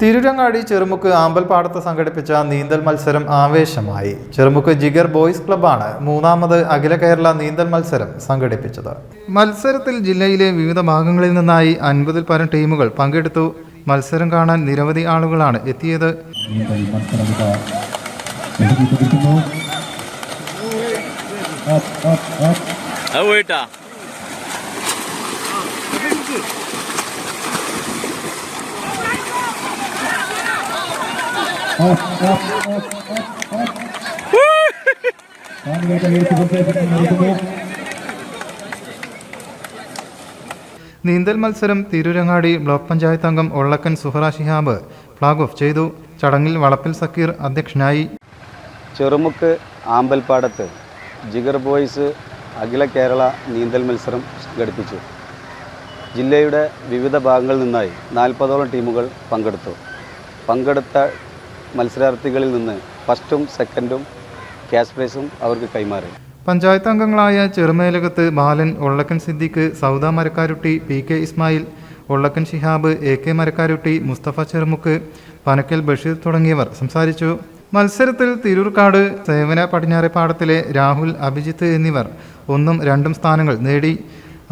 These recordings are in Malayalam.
തിരുരങ്ങാടി ചെറുമുക്ക് ആമ്പൽപ്പാടത്ത് സംഘടിപ്പിച്ച നീന്തൽ മത്സരം ആവേശമായി. ചെറുമുക്ക് ജിഗർ ബോയ്സ് ക്ലബ്ബാണ് മൂന്നാമത് അഖില കേരള നീന്തൽ മത്സരം സംഘടിപ്പിച്ചത്. മത്സരത്തിൽ ജില്ലയിലെ വിവിധ ഭാഗങ്ങളിൽ നിന്നായി അൻപതിൽ പരം ടീമുകൾ പങ്കെടുത്തു. മത്സരം കാണാൻ നിരവധി ആളുകളാണ് എത്തിയത്. അത് പോയിട്ടാ. നീന്തൽ മത്സരം തിരൂരങ്ങാടി ബ്ലോക്ക് പഞ്ചായത്ത് അംഗം ഒള്ളക്കൻ സുഹറ ഷിഹാബ് ഫ്ലാഗ് ഓഫ് ചെയ്തു. ചടങ്ങിൽ വളപ്പിൽ സക്കീർ അധ്യക്ഷനായി. ചെറുമുക്ക് ആമ്പൽപ്പാടത്ത് ജിഗർ ബോയ്സ് അഖില കേരള നീന്തൽ മത്സരം സംഘടിപ്പിച്ചു. ജില്ലയുടെ വിവിധ ഭാഗങ്ങളിൽ നിന്നായി നാൽപ്പതോളം ടീമുകൾ പങ്കെടുത്തു. പങ്കെടുത്ത മത്സരാർത്ഥികളിൽ നിന്ന് ഫസ്റ്റും സെക്കൻഡും ക്യാഷ് പ്രൈസും അവർക്ക് കൈമാറി. പഞ്ചായത്ത് അംഗങ്ങളായ Cherumelakath Balan Ollakkan Siddique Sauda Marakkarutty P K Ismail Ollakkan Shihab A K Marakkarutty Mustafa Cherumukku Panakkal Basheer തുടങ്ങിയവർ സംസാരിച്ചു. മത്സരത്തിൽ തിരൂർക്കാട് സേവന പടിഞ്ഞാറേപ്പാടത്തിലെ രാഹുൽ അഭിജിത്ത് എന്നിവർ ഒന്നും രണ്ടും സ്ഥാനങ്ങൾ നേടി.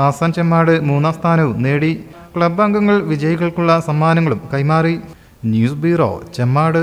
ആസാൻ ചെമ്മാട് മൂന്നാം സ്ഥാനവും നേടി. ക്ലബ് അംഗങ്ങൾ വിജയികൾക്കുള്ള സമ്മാനങ്ങളും കൈമാറി. News bureau Chemmad.